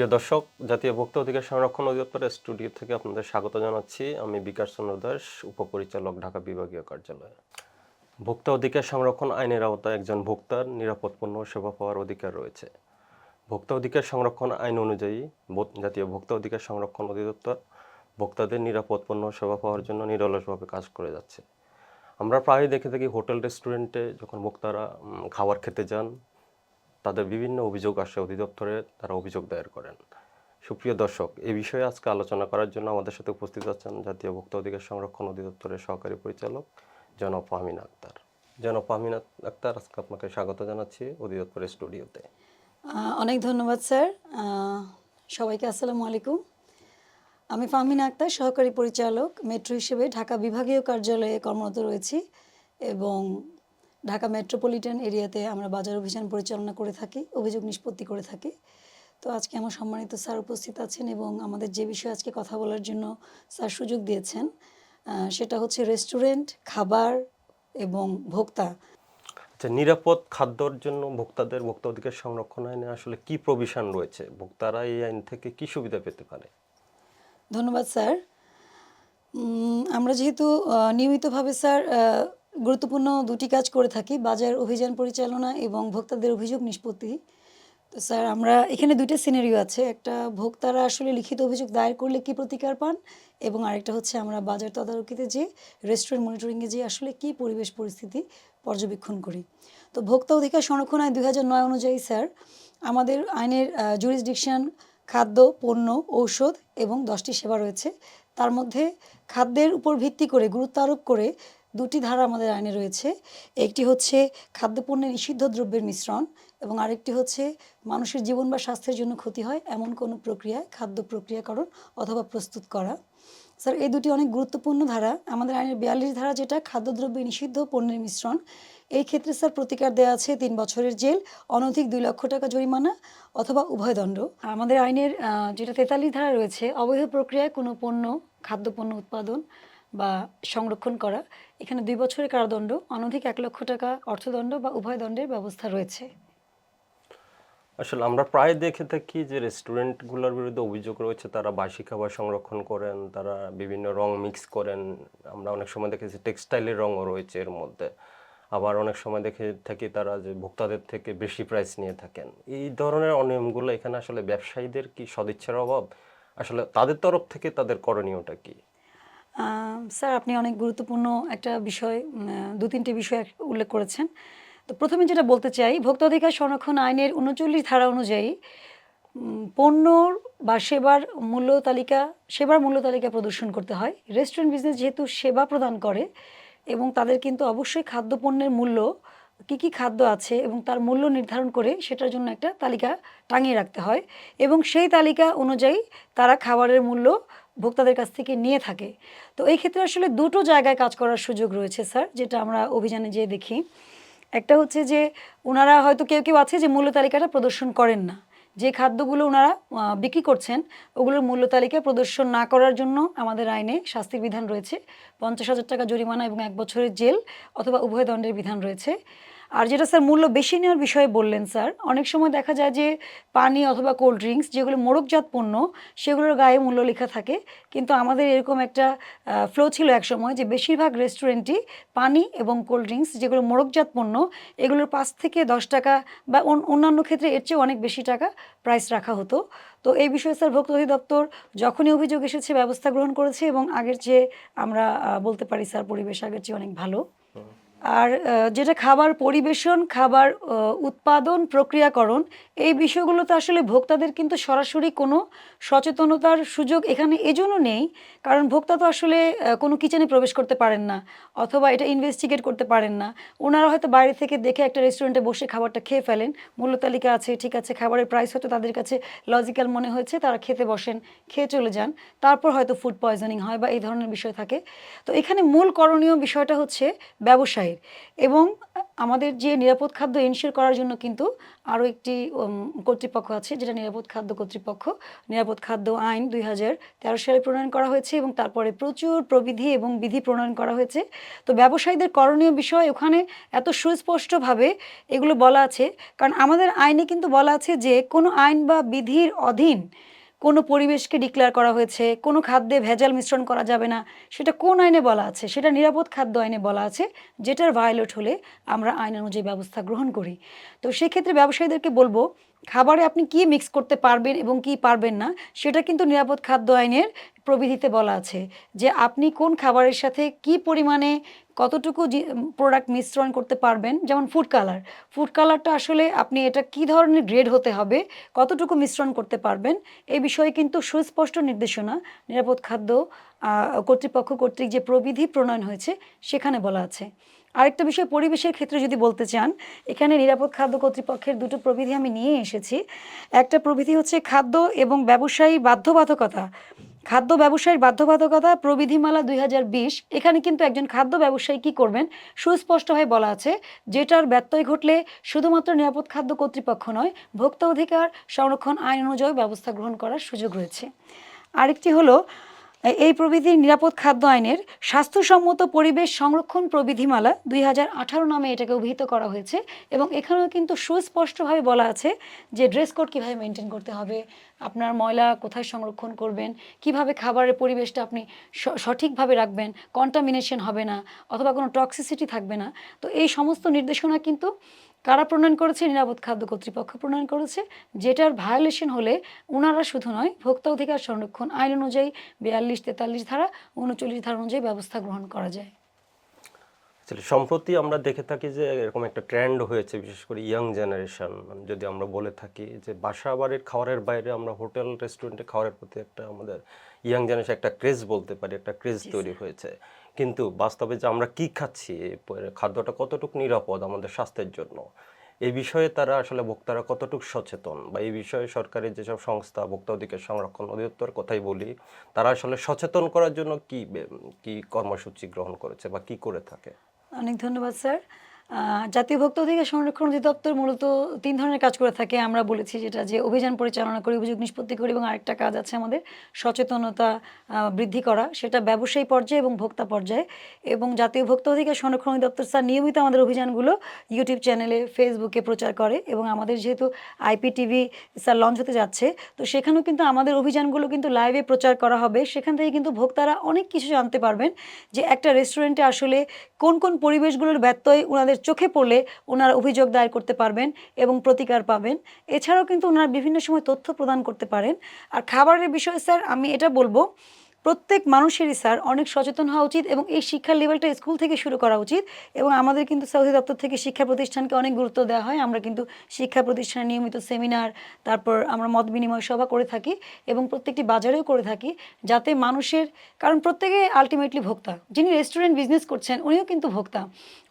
প্রিয় দর্শক, জাতীয় ভোক্তা অধিকার সংরক্ষণ অধিদপ্তরের স্টুডিও থেকে আপনাদের স্বাগত জানাচ্ছি। আমি বিকাশ চন্দ্র দাস, উপপরিচালক, ঢাকা বিভাগীয় কার্যালয়। ভোক্তা অধিকার সংরক্ষণ আইনের আওতায় একজন ভোক্তার নিরাপদ পণ্য সেবা পাওয়ার অধিকার রয়েছে। ভোক্তা অধিকার সংরক্ষণ আইন অনুযায়ী জাতীয় ভোক্তা অধিকার সংরক্ষণ অধিদপ্তর ভোক্তাদের নিরাপদ পণ্য সেবা পাওয়ার জন্য নিরলসভাবে কাজ করে যাচ্ছে। আমরা প্রায় দেখে থাকি হোটেল, রেস্টুরেন্টে যখন ভোক্তারা খাবার খেতে যান তাদের বিভিন্ন অভিযোগ আসে, অধিদপ্তরে তারা অভিযোগ দায়ের করেন। সুপ্রিয় দর্শক এই বিষয়ে আজকে আলোচনা করার জন্য আমাদের সাথে উপস্থিত আছেন জাতীয় ভোক্তা অধিকার সংরক্ষণ অধিদপ্তরের সহকারী পরিচালক জনাব ফাহমিন আক্তার। জনাব ফাহমিন আক্তার, আজকে আপনাকে স্বাগত জানাচ্ছি অধিদপ্তরের স্টুডিওতে। অনেক ধন্যবাদ, স্যার। সবাইকে আসসালামু আলাইকুম। আমি ফাহমিনা আক্তার, সহকারী পরিচালক, মেট্রো হিসেবে ঢাকা বিভাগীয় কার্যালয়ে কর্মরত রয়েছি এবং ঢাকা মেট্রোপলিটন এরিয়াতে আমরা বাজার অভিযান পরিচালনা করে থাকি অভিযোগ নিষ্পত্তি করে থাকি। তো আজকে আমার সম্মানিত স্যার উপস্থিত আছেন এবং আমাদের যে বিষয়ে আজকে কথা বলার জন্য স্যার সুযোগ দিয়েছেন সেটা হচ্ছে রেস্টুরেন্ট খাবার এবং ভোক্তা। আচ্ছা নিরাপদ খাদ্যর জন্য ভোক্তাদের ভোক্তা অধিকার সংরক্ষণ আইনে আসলে কি প্রভিশন রয়েছে? ভোক্তারা এই আইন থেকে কি সুবিধা পেতে পারে? ধন্যবাদ স্যার। আমরা যেহেতু নিয়মিতভাবে স্যার গুরুত্বপূর্ণ দুটি কাজ করে থাকি, বাজার অভিযান পরিচালনা এবং ভোক্তাদের অভিযোগ নিষ্পত্তি। তো স্যার, আমরা এখানে দুইটা সিনারিও আছে। একটা, ভোক্তারা আসলে লিখিত অভিযোগ দায়ের করলে কি প্রতিকার পান? এবং আরেকটা হচ্ছে আমরা বাজার তদারকিতে যে রেস্টুরেন্ট মনিটরিংয়ে যে আসলে কি পরিবেশ পরিস্থিতি পর্যবেক্ষণ করি। তো ভোক্তা অধিকার সংরক্ষণ আইন দুই নয় অনুযায়ী স্যার, আমাদের আইনের জুরিসডিকশন খাদ্য, পণ্য, ঔষধ এবং দশটি সেবা রয়েছে। তার মধ্যে খাদ্যের উপর ভিত্তি করে, গুরুত্ব আরোপ করে দুটি ধারা আমাদের আইনে রয়েছে। একটি হচ্ছে খাদ্যপণ্যের নিষিদ্ধ দ্রব্যের মিশ্রণ এবং আরেকটি হচ্ছে মানুষের জীবন বা স্বাস্থ্যের জন্য ক্ষতি হয় এমন কোনো প্রক্রিয়ায়, খাদ্য প্রক্রিয়াকরণ অথবা প্রস্তুত করা। স্যার, এই দুটি অনেক গুরুত্বপূর্ণ ধারা। আমাদের আইনের বিয়াল্লিশ ধারা যেটা, খাদ্যদ্রব্যে নিষিদ্ধ পণ্যের মিশ্রণ। এই ক্ষেত্রে স্যার প্রতিকার দেওয়া আছে তিন বছরের জেল, অনধিক দুই লক্ষ টাকা জরিমানা অথবা উভয় দণ্ড। আমাদের আইনের যেটা তেতাল্লিশ ধারা রয়েছে, অবৈধ প্রক্রিয়ায় কোনো পণ্য, খাদ্যপণ্য উৎপাদন বা সংরক্ষণ করা। এখানে দুই বছরের কারাদণ্ড, অনধিক এক লক্ষ টাকা অর্থদণ্ড বা উভয় দণ্ডের ব্যবস্থা রয়েছে। আসলে আমরা প্রায় দেখে থাকি যে রেস্টুরেন্টগুলোর বিরুদ্ধে অভিযোগ রয়েছে, তারা বাসি খাবার সংরক্ষণ করেন, তারা বিভিন্ন রং মিক্স করেন। আমরা অনেক সময় দেখেছি টেক্সটাইলের রঙও রয়েছে এর মধ্যে। আবার অনেক সময় দেখে থাকি তারা যে ভোক্তাদের থেকে বেশি প্রাইস নিয়ে থাকেন। এই ধরনের অনিয়মগুলো এখানে আসলে ব্যবসায়ীদের কি সদিচ্ছার অভাব? আসলে তাদের তরফ থেকে তাদের করণীয়টা কি? স্যার আপনি অনেক গুরুত্বপূর্ণ একটা বিষয় দু তিনটি বিষয় উল্লেখ করেছেন। তো প্রথমে যেটা বলতে চাই ভোক্তা অধিকার সংরক্ষণ আইনের উনচল্লিশ ধারা অনুযায়ী উম, পণ্যর বা সেবার মূল্য তালিকা সেবার মূল্য তালিকা প্রদর্শন করতে হয়। রেস্টুরেন্ট বিজনেস যেহেতু সেবা প্রদান করে এবং তাদের কিন্তু অবশ্যই খাদ্যপণ্যের মূল্য কী কী খাদ্য আছে এবং তার মূল্য নির্ধারণ করে সেটার জন্য একটা তালিকা টাঙিয়ে রাখতে হয়। এবং সেই তালিকা অনুযায়ী তারা খাবারের মূল্য ভোক্তাদের কাছ থেকে নিয়ে থাকে। তো এই ক্ষেত্রে আসলে দুটো জায়গায় কাজ করার সুযোগ রয়েছে, স্যার, যেটা আমরা অভিযানে যেয়ে দেখি। একটা হচ্ছে যে ওনারা হয়তো কেউ কেউ আছে যে মূল্য তালিকাটা প্রদর্শন করেন না। যে খাদ্যগুলো ওনারা বিক্রি করছেন, ওগুলোর মূল্য তালিকা প্রদর্শন না করার জন্য আমাদের আইনে শাস্তির বিধান রয়েছে। পঞ্চাশ হাজার টাকা জরিমানা এবং এক বছরের জেল অথবা উভয় দণ্ডের বিধান রয়েছে। আর যেটা স্যার মূল্য বেশি নেওয়ার বিষয়ে বললেন স্যার, অনেক সময় দেখা যায় যে পানি অথবা কোল্ড ড্রিঙ্কস, যেগুলো মোড়কজাত পণ্য, সেগুলোর গায়ে মূল্য লেখা থাকে। কিন্তু আমাদের এরকম একটা ফ্লো ছিল এক সময় যে বেশিরভাগ রেস্টুরেন্টই পানি এবং কোল্ড ড্রিঙ্কস, যেগুলো মোড়কজাত পণ্য, এগুলোর পাঁচ থেকে দশ টাকা বা অন- অন্যান্য ক্ষেত্রে এর চেয়ে অনেক বেশি টাকা প্রাইস রাখা হতো। তো এই বিষয়ে স্যার ভোক্তা অধিদপ্তর যখনই অভিযোগ এসেছে, ব্যবস্থা গ্রহণ করেছে এবং আগের চেয়ে আমরা বলতে পারি স্যার পরিবেশ আগের চেয়ে অনেক ভালো। আর যেটা খাবার পরিবেশন, খাবার উৎপাদন, প্রক্রিয়াকরণ, এই বিষয়গুলোতে আসলে ভোক্তাদের কিন্তু সরাসরি কোনো সচেতনতার সুযোগ এখানে এজন্য নেই। কারণ ভোক্তা তো আসলে কোনো কিচেনে প্রবেশ করতে পারেন না অথবা এটা ইনভেস্টিগেট করতে পারেন না। ওনারা হয়তো বাইরে থেকে দেখে একটা রেস্টুরেন্টে বসে খাবারটা খেয়ে ফেলেন। মূল্য তালিকা আছে, ঠিক আছে, খাবারের প্রাইস হয়তো তাদের কাছে লজিক্যাল মনে হয়েছে, তারা খেতে বসেন, খেয়ে চলে যান। তারপর হয়তো ফুড পয়জনিং হয় বা এই ধরনের বিষয় থাকে। তো এখানে মূল করণীয় বিষয়টা হচ্ছে ব্যবসায়ীর এবং আমাদের যে নিরাপদ খাদ্য এনশিওর করার জন্য কিন্তু আরও একটি কর্তৃপক্ষ আছে, যেটা নিরাপদ খাদ্য কর্তৃপক্ষ। নিরাপদ খাদ্য আইন দুই হাজার তেরো সালে প্রণয়ন করা হয়েছে এবং তারপরে প্রচুর প্রবিধি এবং বিধি প্রণয়ন করা হয়েছে। তো ব্যবসায়ীদের করণীয় বিষয় ওখানে এত সুস্পষ্টভাবে এগুলো বলা আছে। কারণ আমাদের আইনে কিন্তু বলা আছে যে কোনো আইন বা বিধির অধীন কোনো পরিবেশকে ডিক্লেয়ার করা হয়েছে, কোনো খাদ্যে ভেজাল মিশ্রণ করা যাবে না, সেটা কোন আইনে বলা আছে? সেটা নিরাপদ খাদ্য আইনে বলা আছে, যেটার ভায়োলেট হলে আমরা আইন অনুযায়ী ব্যবস্থা গ্রহণ করি। তো সেক্ষেত্রে ব্যবসায়ীদেরকে বলব খাবারে আপনি কি মিক্স করতে পারবেন এবং কি পারবেন না, সেটা কিন্তু নিরাপদ খাদ্য আইনের প্রবিধিতে বলা আছে যে আপনি কোন খাবারের সাথে কি পরিমাণে কতটুকু প্রোডাক্ট মিশ্রণ করতে পারবেন, যেমন ফুড কালার ফুড কালারটা আসলে আপনি এটা কি ধরনের গ্রেড হতে হবে, কতটুকু মিশ্রণ করতে পারবেন এই বিষয়ে কিন্তু সুস্পষ্ট নির্দেশনা নিরাপদ খাদ্য কর্তৃপক্ষ কর্তৃক যে প্রবিধি প্রণয়ন হয়েছে, সেখানে বলা আছে। আরেকটা বিষয়, পরিবেশের ক্ষেত্রে যদি বলতে চান, এখানে নিরাপদ খাদ্য কর্তৃপক্ষের দুটো প্রবিধি আমি নিয়ে এসেছি। একটা প্রবিধি হচ্ছে খাদ্য এবং ব্যবসায়ী বাধ্যবাধকতা। খাদ্য ব্যবসায়ীর বাধ্যবাধকতা প্রবিধিমালা দুই হাজার বিশ, এখানে কিন্তু একজন খাদ্য ব্যবসায়ী কি করবেন, সুস্পষ্টভাবে বলা আছে, যেটার ব্যত্যয় ঘটলে শুধুমাত্র নিরাপদ খাদ্য কর্তৃপক্ষ নয়, ভোক্তা অধিকার সংরক্ষণ আইন অনুযায়ী ব্যবস্থা গ্রহণ করার সুযোগ রয়েছে। আরেকটি হলো এই প্রবিধি নিরাপদ খাদ্য আইনের স্বাস্থ্যসম্মত পরিবেশ সংরক্ষণ প্রবিধিমালা দুই হাজার আঠারো নামে এটাকে অভিহিত করা হয়েছে এবং এখানেও কিন্তু সুস্পষ্টভাবে বলা আছে যে ড্রেস কোড কীভাবে মেনটেন করতে হবে, আপনার ময়লা কোথায় সংরক্ষণ করবেন, কীভাবে খাবারের পরিবেশটা আপনি সঠিকভাবে রাখবেন কন্টামিনেশন হবে না অথবা কোনো টক্সিসিটি থাকবে না। তো এই সমস্ত নির্দেশনা কিন্তু কারা প্রণয়ন করেছে? নিরাপদ খাদ্য কর্তৃপক্ষ প্রণয়ন করেছে। যেটার ভায়োলেশন হলে ওনারা শুধু নয়, ভোক্তা অধিকার সংরক্ষণ আইন অনুযায়ী বিয়াল্লিশ তেতাল্লিশ ধারা উনচল্লিশ ধারা অনুযায়ী ব্যবস্থা গ্রহণ করা যায়। সম্প্রতি আমরা দেখে থাকি যে এরকম একটা ট্রেন্ড হয়েছে, বিশেষ করে ইয়াং জেনারেশন যদি আমরা বলে থাকি যে বাসা বাড়ির খাবারের বাইরে আমরা হোটেল রেস্টুরেন্টে খাবারের প্রতি একটা আমাদের ইয়াং জেনারেশন একটা ক্রেজ বলতে পারি একটা ক্রেজ তৈরি হয়েছে। কিন্তু বাস্তবে যে আমরা কি খাচ্ছি খাদ্যটা কতটুকু নিরাপদ আমাদের স্বাস্থ্যের জন্য এই বিষয়ে তারা আসলে ভোক্তারা কতটুকু সচেতন বা এই বিষয়ে সরকারের যেসব সংস্থা ভোক্তা অধিকার সংরক্ষণ অধিদপ্তর কথাই বলি তারা আসলে সচেতন করার জন্য কি কি কর্মসূচি গ্রহণ করেছে বা কি করে থাকে? অনেক ধন্যবাদ স্যার। জাতীয় ভোক্তা অধিকার সংরক্ষণ অধিদপ্তর মূলত তিন ধরনের কাজ করে থাকে। আমরা বলেছি যেটা যে অভিযান পরিচালনা করি, অভিযোগ নিষ্পত্তি করি এবং আরেকটা কাজ আছে আমাদের সচেতনতা বৃদ্ধি করা। সেটা ব্যবসায়ী পর্যায়ে এবং ভোক্তা পর্যায়ে। এবং জাতীয় ভোক্তা অধিকার সংরক্ষণ অধিদপ্তর স্যার নিয়মিত আমাদের অভিযানগুলো ইউটিউব চ্যানেলে ফেসবুকে প্রচার করে এবং আমাদের যেহেতু আইপিটিভি স্যার লঞ্চ হতে যাচ্ছে, তো সেখানেও কিন্তু আমাদের অভিযানগুলো কিন্তু লাইভে প্রচার করা হবে। সেখান থেকে কিন্তু ভোক্তারা অনেক কিছু জানতে পারবেন যে একটা রেস্টুরেন্টে আসলে কোন কোন পরিবেশগুলোর ব্যত্যয় ওনাদের চোখে পড়লে ওনারা অভিযোগ দায়ের করতে পারবেন এবং প্রতিকার পাবেন। এছাড়াও কিন্তু ওনারা বিভিন্ন সময় তথ্য প্রদান করতে পারেন। আর খাবারের বিষয়ে, স্যার, আমি এটা বলব প্রত্যেক মানুষেরই, স্যার, অনেক সচেতন হওয়া উচিত এবং এই শিক্ষার লেভেলটা স্কুল থেকে শুরু করা উচিত এবং আমাদের কিন্তু সৌদি দপ্তর থেকে শিক্ষা প্রতিষ্ঠানকে অনেক গুরুত্ব দেওয়া হয়। আমরা কিন্তু শিক্ষা প্রতিষ্ঠানে নিয়মিত সেমিনার তারপর আমরা মত বিনিময় সভা করে থাকি এবং প্রত্যেকটি বাজারেও করে থাকি যাতে মানুষের, কারণ প্রত্যেকে আলটিমেটলি ভোক্তা। যিনি রেস্টুরেন্ট বিজনেস করছেন, উনিও কিন্তু ভোক্তা।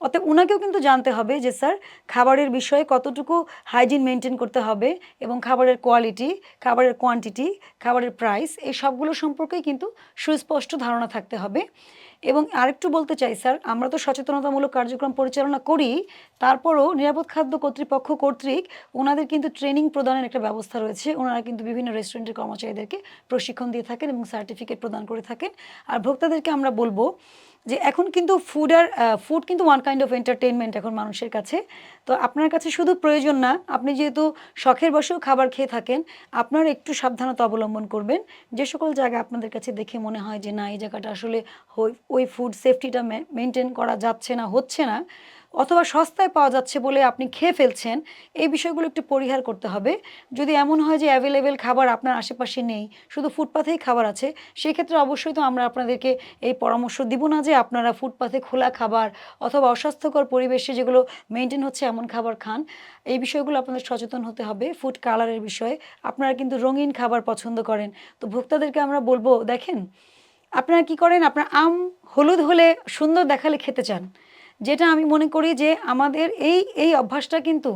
অতএব ওনাকেও কিন্তু জানতে হবে যে, স্যার, খাবারের বিষয়ে কতটুকু হাইজিন মেনটেন করতে হবে এবং খাবারের কোয়ালিটি খাবারের কোয়ান্টিটি খাবারের প্রাইস এই সবগুলো সম্পর্কেই কিন্তু সুস্পষ্ট ধারণা থাকতে হবে। এবং আরেকটু বলতে চাই, স্যার, আমরা তো সচেতনতামূলক কার্যক্রম পরিচালনা করি, তারপরও নিরাপদ খাদ্য কর্তৃপক্ষ কর্তৃক ওনাদের কিন্তু ট্রেনিং প্রদানের একটা ব্যবস্থা রয়েছে। ওনারা কিন্তু বিভিন্ন রেস্টুরেন্টের কর্মচারীদেরকে প্রশিক্ষণ দিয়ে থাকেন এবং সার্টিফিকেট প্রদান করে থাকেন। আর ভোক্তাদেরকে আমরা বলব যে এখন কিন্তু ফুড আর ফুড কিন্তু ওয়ান কাইন্ড অফ এন্টারটেনমেন্ট এখন মানুষের কাছে। তো আপনার কাছে শুধু প্রয়োজন না, আপনি যেহেতু শখের বসেও খাবার খেয়ে থাকেন, আপনার একটু সাবধানতা অবলম্বন করবেন। যে সকল জায়গা আপনাদের কাছে দেখে মনে হয় যে না, এই জায়গাটা আসলে ওই- ফুড সেফটিটা মেনটেন করা যাচ্ছে না, হচ্ছে না, অথবা সস্তায় পাওয়া যাচ্ছে বলে আপনি খেয়ে ফেলছেন, এই বিষয়গুলো একটু পরিহার করতে হবে। যদি এমন হয় যে অ্যাভেলেবেল খাবার আপনার আশেপাশে নেই, শুধু ফুটপাথেই খাবার আছে সেই ক্ষেত্রে অবশ্যই তো আমরা আপনাদেরকে এই পরামর্শ দিব না যে আপনারা ফুটপাথে খোলা খাবার অথবা অস্বাস্থ্যকর পরিবেশে যেগুলো মেনটেন হচ্ছে এমন খাবার খান, এই বিষয়গুলো আপনাদের সচেতন হতে হবে। ফুড কালারের বিষয়ে, আপনারা কিন্তু রঙিন খাবার পছন্দ করেন। তো ভোক্তাদেরকে আমরা বলব, দেখেন আপনারা কি করেন? আপনার আম হলুদ হলে সুন্দর দেখালে খেতে চান। যেটা আমি মনে করি যে আমাদের এই এই অভ্যাসটা কিন্তু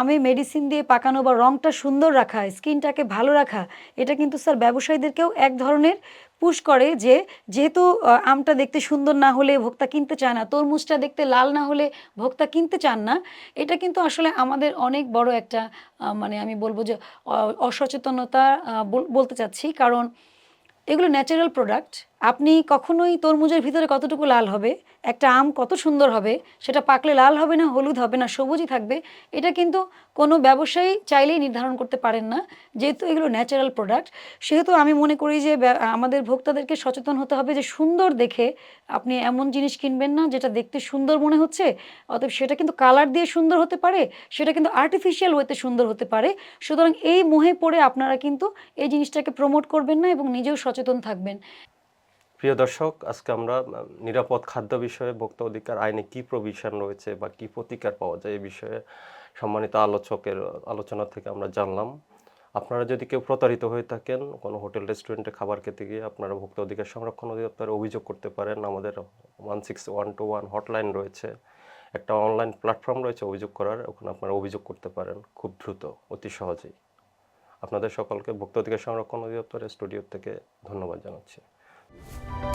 আমে মেডিসিন দিয়ে পাকানো বা রংটা সুন্দর রাখা, স্কিনটাকে ভালো রাখা, এটা কিন্তু স্যার ব্যবসায়ীদেরকেও এক ধরনের পুশ করে যে যেহেতু আমটা দেখতে সুন্দর না হলে ভোক্তা কিনতে চায় না, তরমুজটা দেখতে লাল না হলে ভোক্তা কিনতে চান না, এটা কিন্তু আসলে আমাদের অনেক বড় একটা মানে আমি বলব যে অসচেতনতা বলতে চাচ্ছি। কারণ এগুলো ন্যাচারাল প্রোডাক্ট আপনি কখনোই তরমুজের ভিতরে কতটুকু লাল হবে, একটা আম কত সুন্দর হবে, সেটা পাকলে লাল হবে না, হলুদ হবে না, সবুজই থাকবে, এটা কিন্তু কোনো ব্যবসায়ী চাইলেই নির্ধারণ করতে পারেন না। যেহেতু এগুলো ন্যাচারাল প্রোডাক্ট সেহেতু আমি মনে করি যে আমাদের ভোক্তাদেরকে সচেতন হতে হবে যে, সুন্দর দেখে আপনি এমন জিনিস কিনবেন না, যেটা দেখতে সুন্দর মনে হচ্ছে, অতএব সেটা কিন্তু কালার দিয়ে সুন্দর হতে পারে, সেটা কিন্তু আর্টিফিশিয়াল ওয়েতে সুন্দর হতে পারে। সুতরাং এই মোহে পড়ে আপনারা কিন্তু এই জিনিসটাকে প্রমোট করবেন না এবং নিজেও সচেতন থাকবেন। প্রিয় দর্শক, আজকে আমরা নিরাপদ খাদ্য বিষয়ে ভোক্তা অধিকার আইনে কি প্রভিশন রয়েছে বা কি প্রতিকার পাওয়া যায় এই বিষয়ে সম্মানিত আলোচকের আলোচনা থেকে আমরা জানলাম। আপনারা যদি কেউ প্রতারিত হয়ে থাকেন, কোনো হোটেল, রেস্টুরেন্টে খাবার খেতে গিয়ে আপনারা ভোক্তা অধিকার সংরক্ষণ অধিদপ্তরে অভিযোগ করতে পারেন। আমাদের one six one two one hotline রয়েছে। একটা অনলাইন প্ল্যাটফর্ম রয়েছে অভিযোগ করার, ওখানে আপনারা অভিযোগ করতে পারেন খুব দ্রুত, অতি সহজেই। আপনাদের সকলকে ভোক্তা অধিকার সংরক্ষণ অধিদপ্তরের স্টুডিও থেকে ধন্যবাদ জানাচ্ছি। Thank you.